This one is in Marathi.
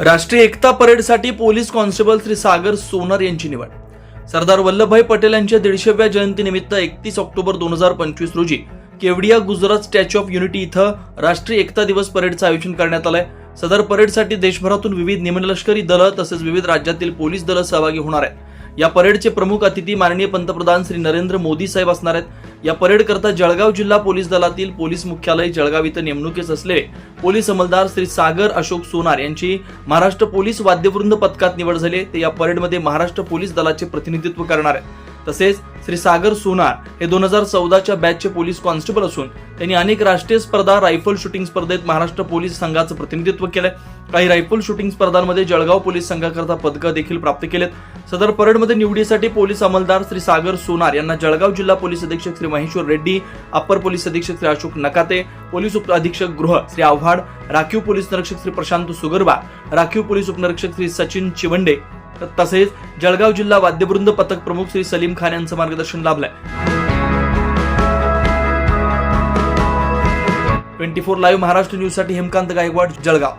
राष्ट्रीय एकता परेडसाठी पोलीस कॉन्स्टेबल श्री सागर सोनार यांची निवड. सरदार वल्लभभाई पटेल यांच्या दीडशेव्या जयंतीनिमित्त एकतीस ऑक्टोबर दोन हजार पंचवीस रोजी Kevadia Gujarat statue of unity इथं राष्ट्रीय एकता दिवस परेडचं आयोजन करण्यात आलंय. सदर परेडसाठी देशभरातून विविध निमलष्करी दलं तसेच विविध राज्यातील पोलीस दलं सहभागी होणार आहेत. या परेडचे प्रमुख अतिथी माननीय पंतप्रधान श्री नरेंद्र मोदी साहेब असणार आहेत. या परेड करता जळगाव जिल्हा पोलीस दलातील पोलीस मुख्यालय जळगाव इथं नेमणुकीस असलेले पोलीस अंमलदार श्री सागर अशोक सोनार यांची महाराष्ट्र पोलीस वाद्यवृंद पथकात निवड झाली ते या परेडमध्ये महाराष्ट्र पोलीस दलाचे प्रतिनिधित्व करणार आहेत. तसेच श्री सागर सोनार हे दोन हजार चौदाच्या बॅचचे पोलीस कॉन्स्टेबल असून त्यांनी अनेक राष्ट्रीय स्पर्धा रायफल शूटिंग स्पर्धेत महाराष्ट्र पोलीस संघाचं प्रतिनिधित्व केलंय. काही रायफल शूटिंग स्पर्धांमध्ये जळगाव पोलीस संघाकरता पदकं देखील प्राप्त केलेत. सदर परेडमध्ये निवडीसाठी पोलीस अंमलदार श्री सागर सोनार यांना जळगाव जिल्हा पोलीस अधीक्षक श्री महेश्वर रेड्डी अप्पर पोलीस अधीक्षक श्री अशोक नकाते पोलीस उप अधीक्षक गृह श्री आव्हाड राखीव पोलीस निरीक्षक श्री प्रशांत सुगरबा राखीव पोलीस उपनिरीक्षक श्री सचिन चिवंडे तसेच जळगाव जिल्हा वाद्यवृंद पथक प्रमुख श्री सलीम खान यांचं मार्गदर्शन लाभलंय. ट्वेंटी फोर लाईव्ह महाराष्ट्र न्यूजसाठी हेमकांत गायकवाड जळगाव.